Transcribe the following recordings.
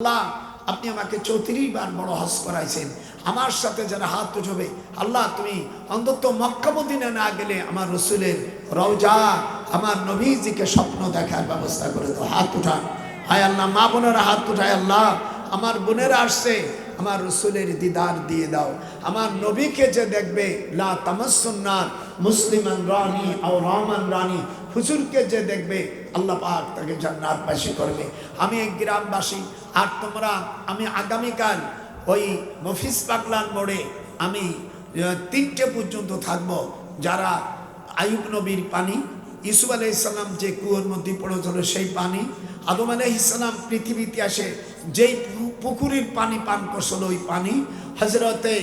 আল্লাহ, আপনি আমাকে চৌত্রিশ বার বড় হজ করাইছেন। আমার সাথে যারা হাত উঠবে, আল্লাহ তুমি অন্তত মক্কামদিনে না গেলে আমার রসুলের রওজা, আমার নবীজিকে স্বপ্ন দেখার ব্যবস্থা করে দাও। হাত উঠান। হায় আল্লাহ, মা বোনেরা হাত উঠায় আল্লাহ। আমার বোনেরা আসছে আমার রসুলের দিদার দিয়ে দাও। আমার নবীকে যে দেখবে, লা তামাসুন্নার মুসলিমান রানী ও রহমান রানী, হুজুরকে যে দেখবে, আল্লাহ পাক তাকে জান্নাতবাসী করবে। আমি এই গ্রামবাসী, আর তোমরা, আমি আগামীকাল ওই মফিস পাগলান মোড়ে আমি তিনটে পর্যন্ত থাকব। যারা আয়ুব নবীর পানি ইসুফ আলাই ইসলাম যে কুয়োর মধ্যে পড়েছিল সেই পানি, আদম আলাই ইসলাম পৃথিবীতে আসে, যেই পুকুরের পানি পান করছিল ওই পানি। হজরতে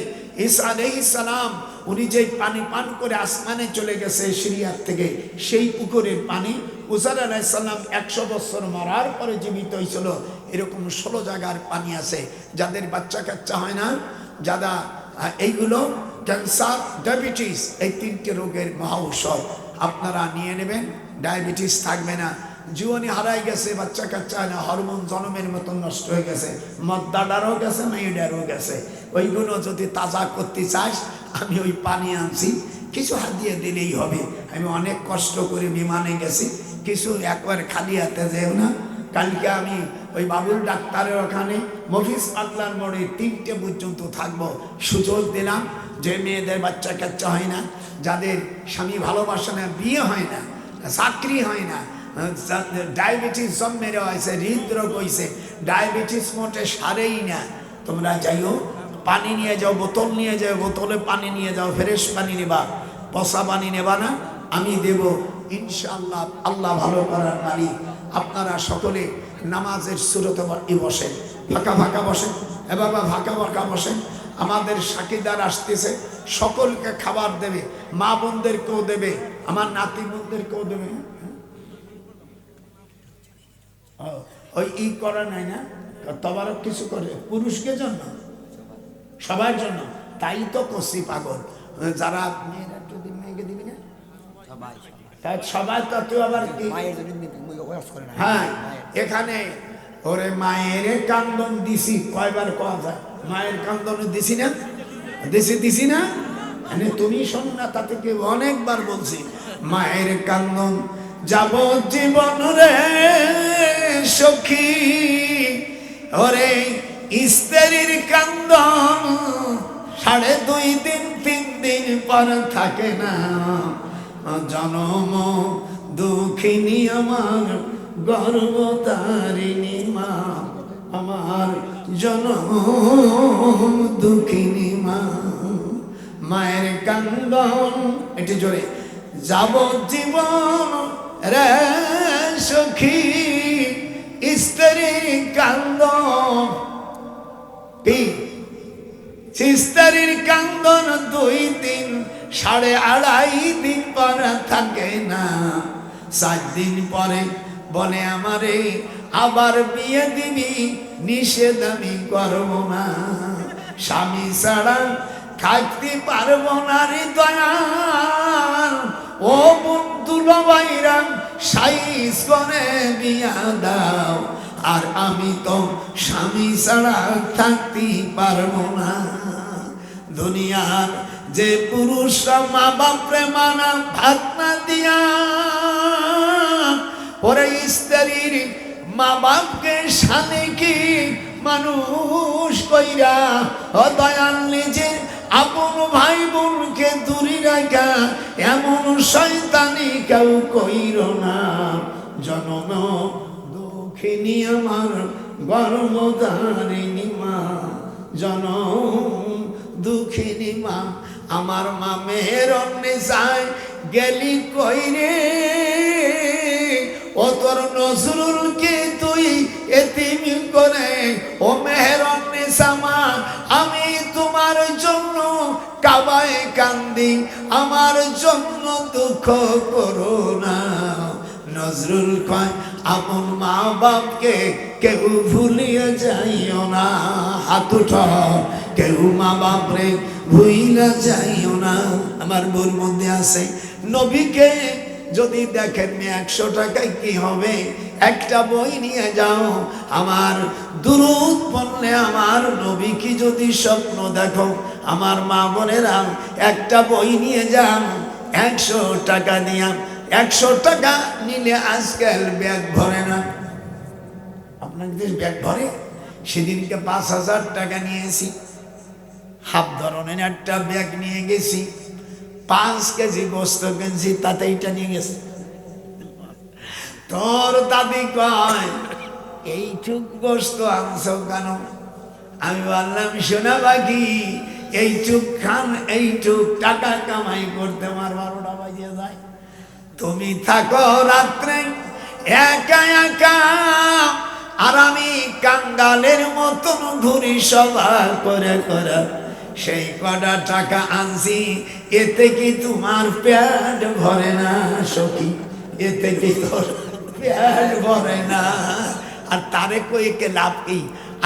ইসা ইসলাম উনি যেই পানি পান করে আসমানে চলে গেছে সিরিয়ার থেকে, সেই পুকুরের পানি উজার আলাইসাল্লাম একশো বছর মরার পরে জীবিত হয়েছিল। এরকম ষোলো জায়গার পানি আছে, যাদের বাচ্চা কাচ্চা হয় না, যারা এইগুলো ক্যান্সার, ডায়াবেটিস, এই তিনটে রোগের মহা আপনারা নিয়ে নেবেন, ডায়াবেটিস থাকবে না। জীবনী হারাই গেছে, বাচ্চা কাচ্চা না, হরমোন জনমের মতন নষ্ট হয়ে গেছে মদ্দাডারও গেছে মেয়েডারও গেছে ওইগুলো যদি তাজা করতে চাস, আমি ওই পানি আনছি। কিছু হাত দিয়ে দিলেই হবে। আমি অনেক কষ্ট করে বিমানে গেছি। কিছু একবার খালি হাতে যেও না। কালকে আমি ওই বাবুল ডাক্তারের ওখানে মফিস পাতলার মোড়ে তিনটে পর্যন্ত থাকব। সুযোগ দিলাম যে মেয়েদের বাচ্চা কাচ্চা হয় না, যাদের স্বামী ভালোবাসে না, বিয়ে হয় না, চাকরি হয় না ডায়াবেটিস জন্মের হয়েছে, হৃদরোগ হয়েছে। ডায়াবেটিস মোটে সারেই না। তোমরা যাইও পানি নিয়ে যাও, বোতল নিয়ে যাও, বোতলে পানি নিয়ে যাও, ফ্রেশ পানি নেবা। পচা পানি নেবা না, আমি দেব। ইনশাআল্লাহ, আল্লাহ ভালো করার মালিক। আপনারা সকলে নামাজের সুরতে বসেন। ফাঁকা ফাঁকা বসেন। এ বাবা, ফাঁকা ফাঁকা বসেন। আমাদের সাকিদার আসতেছে, সকলকে খাবার দেবে। মা বোনদেরকেও দেবে। আমার নাতি বোনদেরকেও দেবে। ওই ই করা নাই না? তবারক কিছু করে পুরুষকে জন্য সবার জন্য। তাই তো কষি পাগল। যারা মেয়েরা যদি মেয়েকে দিবি না? সবাই তাই তো তুই আবার হ্যাঁ এখানে ওরে মায়ের কান্দন দিছি কয়বার যায়? মায়ের কান্দন দিছি না? দিছি দিছি না? মানে তুমি শোনো না তাতে কি অনেকবার বলছি মায়ের কান্দন যাব জীবন রে সখী। ওরে স্ত্রীর কান্দন, সাড়ে দুই দিন, তিন দিন পর থাকে না। জনম দুঃখিনী আমার গর্বতারিণী মা। আমার জনম দুঃখিনী মা। মায়ের কান্দন এটি জোরে। যাব জীবন রে সখী স্ত্রী কান্দন। কি? সিস্টারির কান্দন দুই দিন, সাড়ে আড়াই দিন পর থাকে না। সাত দিন পরে বলে আমারে, আবার বিয়ে দিবি, নিষেধ আমি করব না। স্বামী ছাড়া থাকতে পারব না রে দয়াল। ও বন্ধুল বাইরাম সাইজ করে দাও। আর আমি তো স্বামী ছাড়া থাকতে পারব না। দুনিয়ার যে পুরুষরা মা বাপরে মানা ভাত না দিয়া পরে স্ত্রীর মা বাপকে স্বামীকে মানুষ কইরা, ও দয়াল নিজের আপন ভাই বোনকে দূরে রাখা এমন শয়তানি কেউ কইর না। জনম দুঃখিনী আমার গর্বদারিণী মা। জনম দুঃখিনী মা, আমার মা মেহের অন্যে যায়, গেলি কইরে ও তোর নজরুলকে তুই এতিম করে, ও মেহের অন্যে সামা আমি তোমার জন্য কাবায় কান্দি, আমার জন্য দুঃখ করো না। নজরুল কয়, আপন মা বাপকে কেউ ভুলিয়ে যাইও না। হাত কেউ মা বাপরে ভুইলা যাইও না। আমার বোর মধ্যে আছে, নবীকে যদি দেখেন একশো টাকায় কি হবে? একটা বই নিয়ে যাও। আমার দুরুদ পড়লে আমার নবী কি যদি স্বপ্ন দেখো, আমার মা বোনেরা একটা বই নিয়ে যান, একশো টাকা নিয়ে একশো টাকা নিলে আজকাল ব্যাগ ভরে না। আপনার দেশ ব্যাগ ভরে, সেদিনকে পাঁচ হাজার টাকা নিয়েছি। হাফ ধরনের একটা ব্যাগ নিয়ে গেছি। পাঁচ কেজি গোস্ত কিনছি তাতে এইটা নিয়ে গেছি। তোর দাদি কয়, এইটুক গোস্ত আনছ কেন? আমি বললাম, শোনা বাকি, এইটুক খান, এইটুক টাকা কামাই করতে আমার বারোটা বাজিয়ে যায়। তুমি থাকো রাত্রে একা একা, আর আমি কাঙ্গালের মতন ঘুরি সভা করে করে। সেই কটা টাকা আনছি, এতে কি তোমার প্যাট ভরে না সখী? এতে কি তোর আর তারে কইকে লাভ কি?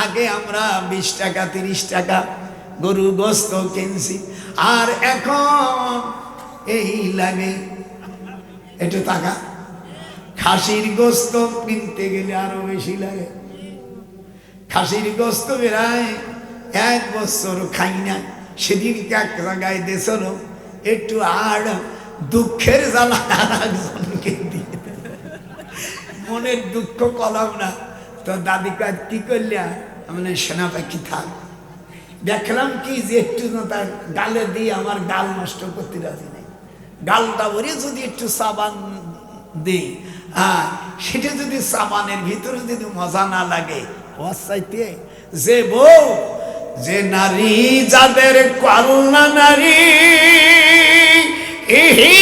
আগে আমরা বিশ টাকা, তিরিশ টাকা গরু গোস্ত কিনছি। আর এখন এই লাগে একটু টাকা খাসির গোস্ত কিনতে গেলে আরও বেশি লাগে। খাসির গোস্ত বেড়ায় এক বছর খাই না। সেদিনকে এক জায়গায় দেশল একটু আর দুঃখের জ্বালা আর একজনকে দিয়ে মনের দুঃখ কলাম না। তো দাদি কাজ কি করলে? আমি সেনা পাখি থাক। দেখলাম কি যে একটু তার গালে দিয়ে আমার গাল নষ্ট করতে রাজি নেই। গালটা ভরে যদি একটু সাবান দিই হ্যাঁ সেটা যদি সাবানের ভিতরে যদি মজা না লাগে চাইতে যে বউ, যে নারী যাদের করুণা নারী ইহি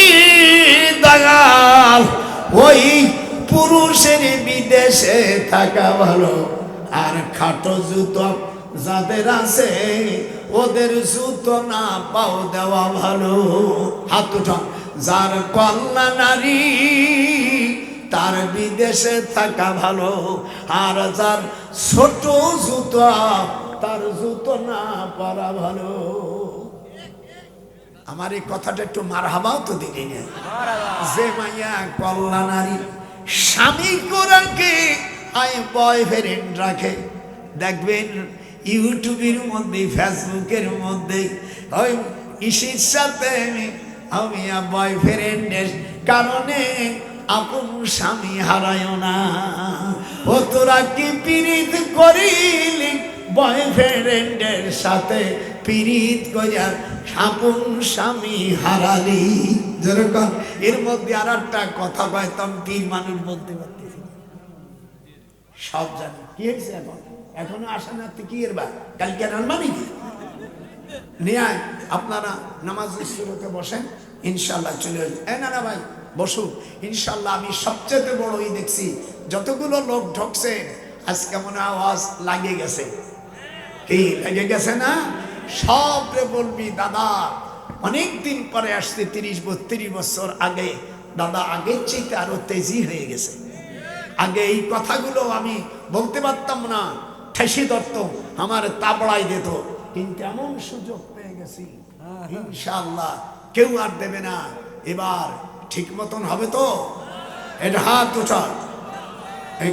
দাগাল ওই পুরুষের বিদেশে থাকা ভালো। আর খাটো জুতো যাদের আছে, ওদের জুতো না পাও দেওয়া ভালো। হাত উঠান যার কল্লা নারী, তার বিদেশে থাকা ভালো। আর যার ছোট জুতো, তার জুতো না পরা ভালো। আমার এই কথাটা একটু মার হাবাও তো না। যে মাইয়া কল্লা স্বামী কোরআনকে আই বয়ফ্রেন্ড রাখে। দেখবেন ইউটিউবের মধ্যে, ফেসবুকের মধ্যে, ওই ইসির সাথে আমি বয়ফ্রেন্ডের কারণে আপন স্বামী হারায় না। ও তোরা কি পীড়িত করিলি? বয়ফ্রেন্ডের সাথে পীড়িত করিয়া আপন স্বামী হারালি। যেরকম এর মধ্যে আর একটা কথা কয় তখন তিন মানুষ বলতে পারতেছি সব জানি। কি হয়েছে এখন? এখনও আসে না তুই কি এর বা? কালকে রান্না নাকি? নিয়ে আপনারা নামাজ শুরুতে বসেন ইনশাল্লাহ চলে আসবে। এ না ভাই, বসু। ইনশাল্লাহ আমি সবচেয়ে বড় ই দেখছি, যতগুলো লোক ঢকছে, আজকে মনে আওয়াজ লাগিয়ে গেছে। কি লেগে গেছে না? সব রে বলবি দাদা অনেক দিন পরে আসছে তিরিশ বত্রিশ বছর আগে। দাদা আগের চেয়ে আরও তেজি হয়ে গেছে। আগে এই কথাগুলো আমি বলতে পারতাম না। ঠেসি ধরত আমার তাবড়াই দিত। কিন্তু এমন সুযোগ পেয়ে গেছি। ইনশাল্লাহ কেউ আর দেবে না। এবার ঠিক মতন হবে তো? এটা হাত উঠা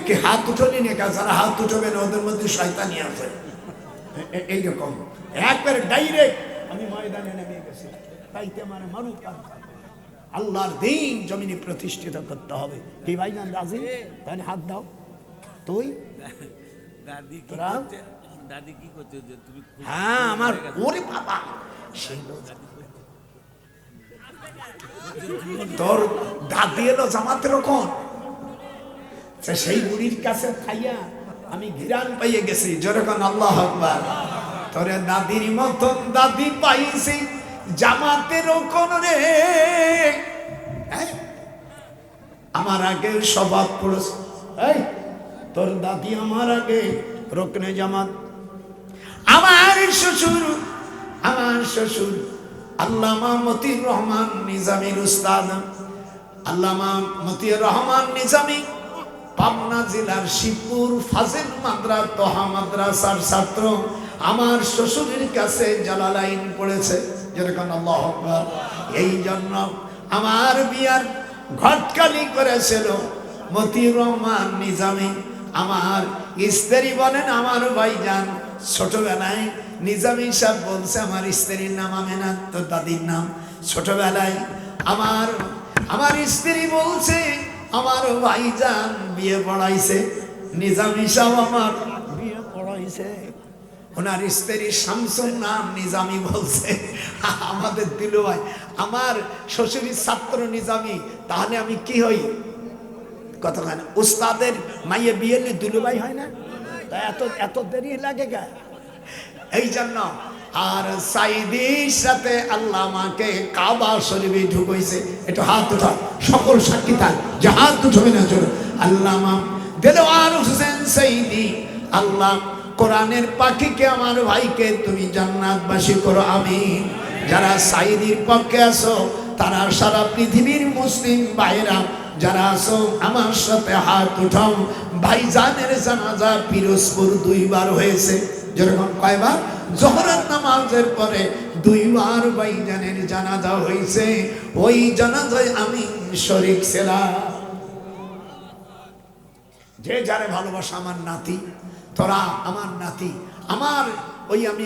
কি হাত উঠোনি না যারা হাত উঠবে না ওদের মধ্যে শয়তানি আছে। এইরকম একবারে ডাইরেক্ট আমি ময়দানে নেমে গেছি। তাইতে মানুষ আল্লাহর দিন জমিনে প্রতিষ্ঠিত করতে হবে। কি ভাই জান রাজি? তাহলে হাত দাও। তুই? দাদি দাদি কি তুমি হ্যাঁ আমার ওরে বাবা! সেই। তোর দাদি এলো জামাতের কোন সেই বুড়ির কাছে খাইয়া আমি ঘিরান পাইয়ে গেছি যেরকম আল্লাহ আকবার। তোরে দাদির মতন দাদি পাইছি, জামাতের কোন রে। হ্যাঁ? আমার আগে স্বভাব পড়েছে এই, তোর দাদি আমার আগে রকনে জামাত। আমার শ্বশুর আমার শ্বশুর, আল্লামা মতির রহমান নিজামির উস্তাদ। আল্লামা মতির রহমান নিজামি পাবনা জেলার শিবপুর ফাজেল মাদ্রা তহা মাদ্রাসার ছাত্র। আমার শ্বশুরের কাছে জালালাইন পড়েছে। যেরকম আল্লাহ এই জন্য আমার বিয়ার ঘটকালি করেছিল মতিউর রহমান নিজামী। আমার স্ত্রী বলেন, আমার ভাইজান ছোটবেলায় নিজামী সাহেব বলছে, আমার স্ত্রীর নাম আমেনা তো দাদির নাম। ছোটবেলায় আমার আমার স্ত্রী বলছে আমার ভাইজান বিয়ে পড়াইছে নিজামি সাহেব আমার বিয়ে পড়াইছে। ওনার স্ত্রী শামসুন নাম নিজামি বলছে। আমাদের দিলু ভাই, আমার শ্বশুরের ছাত্র নিজামি, তাহলে আমি কি হই? কতখানি উস্তাদের মাইয়ে বিয়ে নিয়ে দুলু ভাই হয় না? তা এত এত দেরি লাগে গা। এই জন্য আর সাইদির সাথে আল্লাহ আমাকে কাবা শরীফে ঢুকাইছে। একটু হাত উঠা সকল সাক্ষী থাক যে হাত উঠবে না চলো আল্লাহ দেলোয়ার হোসেন সাইদি, আল্লাহ কোরআনের পাখিকে, আমার ভাইকে তুমি জান্নাতবাসী করো। আমি যারা সাইদির পক্ষে আছো, তারা সারা পৃথিবীর মুসলিম ভাইরা যারা আছো, আমার সাথে হাত উঠাও। ভাইজানের জানাজা পিরোজপুর দুইবার হয়েছে। যেরকম কয়বার? জহরাত নামাজের পরে দুইবার বাইজানের জানাজা হয়েছে ওই জানাজায় আমি শরীক ছিলাম। যে যারে ভালোবাসা আমার নাতি, তোরা আমার নাতি, আমার ওই আমি